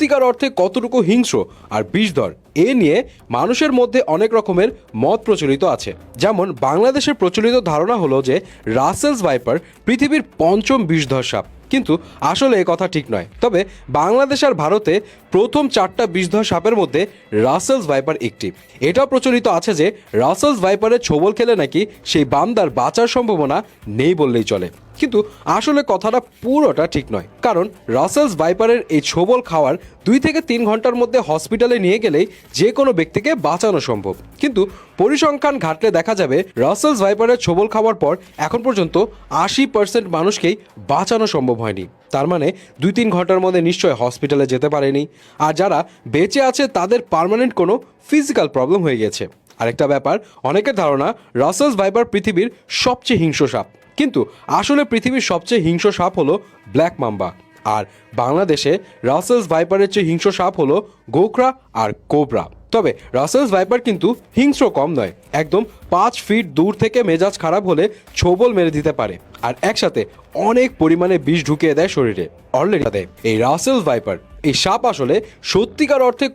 সত্যিকার অর্থে কতটুকু হিংস্র আর বিষধর এ নিয়ে মানুষের মধ্যে অনেক রকমের মত প্রচলিত আছে। যেমন, বাংলাদেশের প্রচলিত ধারণা হলো যে, রাসেলস ভাইপার পৃথিবীর পঞ্চম বিষধর সাপ। কিন্তু আসলে এ কথা ঠিক নয়। তবে বাংলাদেশ আর ভারতে প্রথম চারটা বিষধর সাপের মধ্যে রাসেলস ভাইপার একটি। এটাও প্রচলিত আছে যে, রাসেলস ভাইপারের ছোবল খেলে নাকি সেই বান্দার বাঁচার সম্ভাবনা নেই বললেই চলে। কিন্তু আসলে কথাটা পুরোটা ঠিক নয়। কারণ রাসেলস ভাইপারের এই ছোবল খাওয়ার দুই থেকে তিন ঘণ্টার মধ্যে হসপিটালে নিয়ে গেলেই যে কোনো ব্যক্তিকে বাঁচানো সম্ভব। কিন্তু পরিসংখ্যান ঘাটলে দেখা যাবে রাসেলস ভাইপারের ছোবল খাওয়ার পর এখন পর্যন্ত আশি পার্সেন্ট মানুষকেই বাঁচানো সম্ভব হয়নি। তার মানে দুই তিন ঘণ্টার মধ্যে নিশ্চয় হসপিটালে যেতে পারেনি। আর যারা বেঁচে আছে তাদের পার্মানেন্ট কোনো ফিজিক্যাল প্রবলেম হয়ে গেছে। আরেকটা ব্যাপার, অনেকের ধারণা রাসেলস ভাইপার পৃথিবীর সবচেয়ে হিংস্র সাপ। কিন্তু আসলে পৃথিবীর সবচেয়ে হিংস্র সাপ হলো ব্ল্যাক মাম্বা। আর বাংলাদেশে রাসেলস ভাইপারের চেয়ে হিংস্র সাপ হলো গোকরা আর কোবরা। তবে রাসেলস ভাইপার কিন্তু হিংস্র কম নয়, একদম পাঁচ ফিট দূর থেকে মেজাজ খারাপ হলে ছোবল মেরে দিতে পারে আর একসাথে অনেক পরিমাণে বিষ ঢুকিয়ে দেয় শরীরে। অলরেডি এই রাসেলস ভাইপার, এই সাপ আসলে সত্যিকার অর্থে